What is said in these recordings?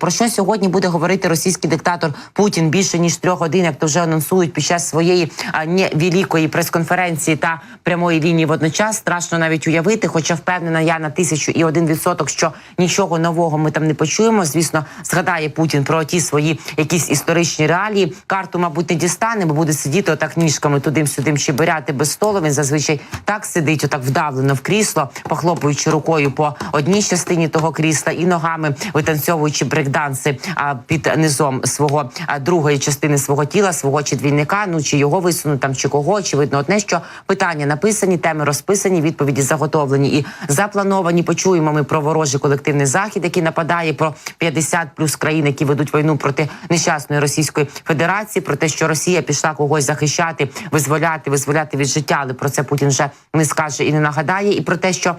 Про що сьогодні буде говорити російський диктатор Путін більше ніж трьох годин, як то вже анонсують під час своєї а, невеликої прес-конференції та прямої лінії водночас. Страшно навіть уявити, хоча впевнена я на тисячу і один відсоток, що нічого нового ми там не почуємо. Звісно, згадає Путін про ті свої якісь історичні реалії. Карту, мабуть, не дістане, бо буде сидіти отак ніжками тудим-сюдим чебиряти без столу. Він зазвичай так сидить, отак вдавлено в крісло, похлопуючи рукою по одній частині того крісла і ногами витанцьовуючи брейкданси а, під низом свого а, другої частини свого тіла, свого чи двійника. Ну чи його висунуть там, чи кого. Очевидно, одне, що питання написані, теми розписані, відповіді заготовлені і заплановані. Почуємо ми про ворожий колективний захід, який нападає про 50 плюс країн, які ведуть війну проти нещасної Російської Федерації, про те, що Росія пішла когось захищати, визволяти, визволяти від життя, але про це Путін вже не скаже і не нагадає, і про те, що.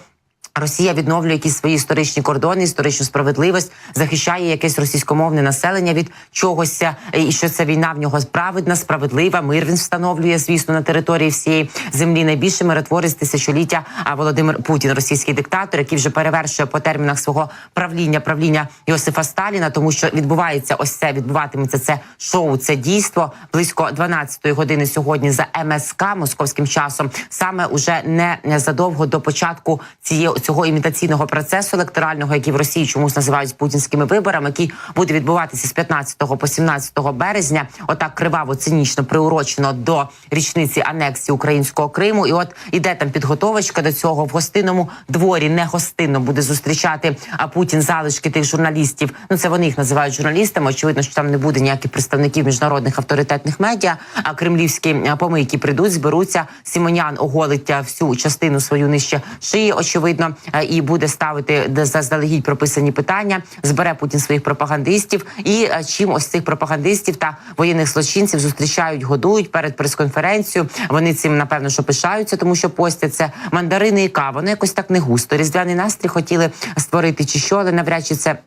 Росія відновлює якісь свої історичні кордони, історичну справедливість, захищає якесь російськомовне населення від чогось, і що ця війна в нього справедна, справедлива. Мир він встановлює, звісно, на території всієї землі. Найбільше миротворець тисячоліття. Володимир Путін, російський диктатор, який вже перевершує по термінах свого правління правління Йосифа Сталіна, тому що відбувається ось це, відбуватиметься це шоу, це дійство близько 12-ї години сьогодні за МСК московським часом. Саме уже не задовго до початку цієї цього імітаційного процесу електорального, який в Росії чомусь називають путінськими виборами, який буде відбуватися з 15 по 17 березня. Отак криваво цинічно приурочено до річниці анексії українського Криму. І от іде там підготовочка до цього в гостинному дворі, не гостинно буде зустрічати а Путін залишки тих журналістів. Ну це вони їх називають журналістами. Очевидно, що там не буде ніяких представників міжнародних авторитетних медіа. А кремлівські помийки прийдуть, зберуться. Сімонян оголить всю частину свою нижче шиї. Очевидно, і буде ставити заздалегідь прописані питання. Збере Путін своїх пропагандистів. І чим ось цих пропагандистів та воєнних злочинців зустрічають, годують перед прес-конференцією. Вони цим напевно що пишаються, тому що постять це мандарини і кава. Ну якось так не густо. Різдвяний настрій хотіли створити чи що, але навряд чи це.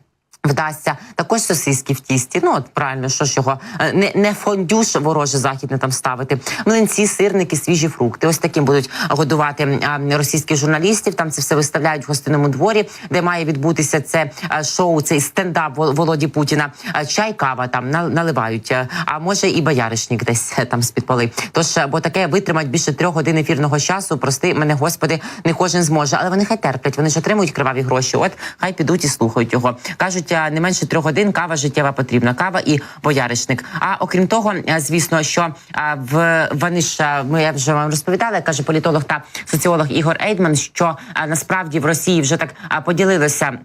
Вдасться також сосиски в тісті. Ну от правильно, що ж його е, не, не фондюш вороже західне там ставити. Млинці, сирники, свіжі фрукти. Ось таким будуть годувати російських журналістів. Там це все виставляють в гостинному дворі, де має відбутися це шоу, цей стендап Володі Путіна. Чай, кава там на- наливають. е, А може і бояришник десь е, там з-під поли. Тож, е, бо таке витримать більше трьох годин ефірного часу. Прости мене, господи, не кожен зможе. Але вони хай терплять. Вони ж отримують криваві гроші. От хай підуть і слухають його. кажуть, не менше трьох годин кава життєва потрібна. Кава і бояришник. А окрім того, звісно, що в вони ж ми я вже вам розповідала, каже політолог та соціолог Ігор Ейдман, що насправді в Росії вже так поділилися.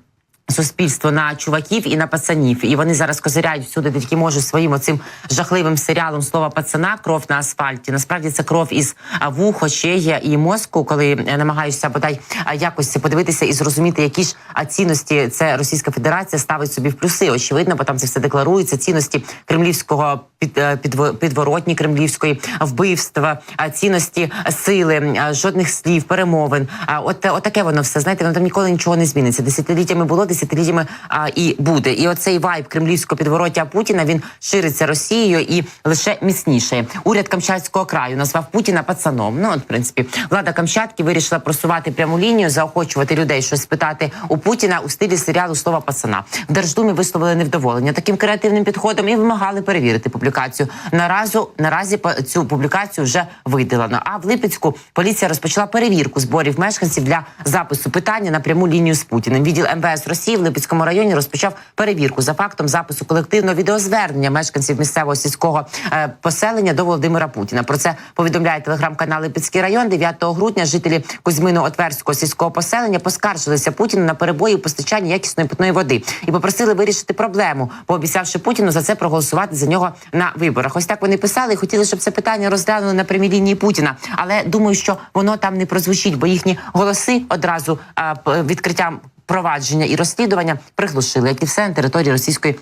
Суспільство на чуваків і на пацанів, і вони зараз козиряють всюди, де тільки можуть своїм оцим жахливим серіалом слова пацана кров на асфальті. Насправді це кров із вух, очей і мозку, коли намагаюся бодай якось подивитися і зрозуміти, які ж цінності це Російська Федерація ставить собі в плюси. Очевидно, бо там це все декларується. Цінності кремлівського під, е, підво- підворотні кремлівської вбивства, цінності сили, жодних слів, перемовин. А от е, отаке воно все знаєте, воно там ніколи нічого не зміниться. Десятиліттями було, десятиліттями а, і буде. І оцей вайб кремлівського підвороття Путіна він шириться Росією і лише міцніше. Уряд Камчатського краю назвав Путіна пацаном. Ну от в принципі, влада Камчатки вирішила просувати пряму лінію, заохочувати людей щось спитати у Путіна у стилі серіалу слова пацана. В Держдумі висловили невдоволення таким креативним підходом і вимагали перевірити публікацію. Наразі наразі по- цю публікацію вже видалено. А в Липецьку поліція розпочала перевірку зборів мешканців для запису питання на пряму лінію з Путіним. Відділ МВС Росії в Липецькому районі розпочав перевірку за фактом запису колективного відеозвернення мешканців місцевого сільського е, поселення до Володимира Путіна. Про це повідомляє телеграм-канал Липецький район. 9 грудня жителі Кузьмино-Отверського сільського поселення поскаржилися Путіну на перебої у постачанні якісної питної води і попросили вирішити проблему, пообіцявши Путіну за це проголосувати за нього на виборах. Ось так вони писали хотіли, щоб це питання розглянули на прямій лінії Путіна. Але думаю, що воно там не прозвучить, бо їхні голоси одразу а, відкриттям провадження і розслідування приглушили, як і все на території Російської.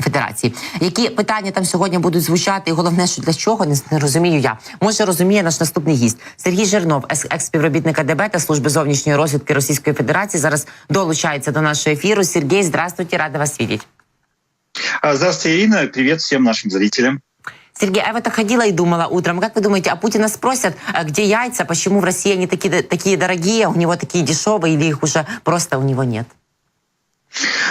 Федерації, які питання там сьогодні будуть звучати, і головне, що для чого не, розумію я. Може розуміє наш наступний гість Сергій Жернов, ес- екс-співробітник АДБ та служби зовнішньої розвідки Російської Федерації. Зараз долучається до нашого ефіру. Сергій, здравствуйте, рада вас видеть. А, Здравствуйте, Ирина. Привет всем нашим зрителям. Сергей, а я вот ходила и думала утром, как вы думаете, а Путина спросят, а где яйца, почему в России они такие, такие дорогие, а у него такие дешевые, или их уже просто у него нет?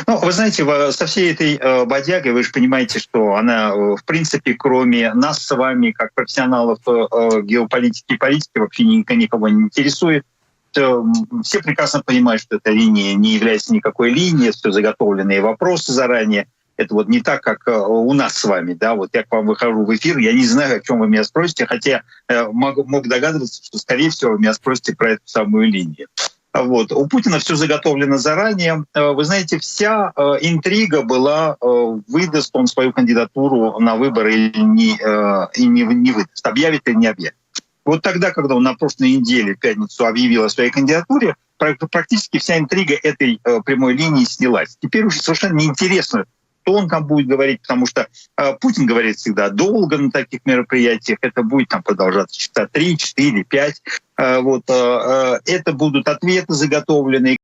Ну, вы знаете, со всей этой э, бодягой вы же понимаете, что она, э, в принципе, кроме нас с вами, как профессионалов э, геополитики и политики, вообще ни- никого не интересует. Все прекрасно понимают, что эта линия не является никакой линией, все заготовленные вопросы заранее. Это вот не так, как э, у нас с вами, да, вот я к вам выхожу в эфир, я не знаю, о чем вы меня спросите, хотя э, могу, мог догадываться, что, скорее всего, вы меня спросите про эту самую линию. Вот. У Путина все заготовлено заранее. Э, Вы знаете, вся интрига была, выдаст он свою кандидатуру на выборы или не, и не, не выдаст, объявит или не объявит. Вот тогда, когда он на прошлой неделе, в пятницу, объявил о своей кандидатуре, пра- практически вся интрига этой прямой линии снялась. Теперь уже совершенно неинтересно, что он там будет говорить, потому что э, Путин говорит всегда долго на таких мероприятиях, это будет там продолжаться часа 3, 4, 5. Э, вот, э, э, это будут ответы заготовленные,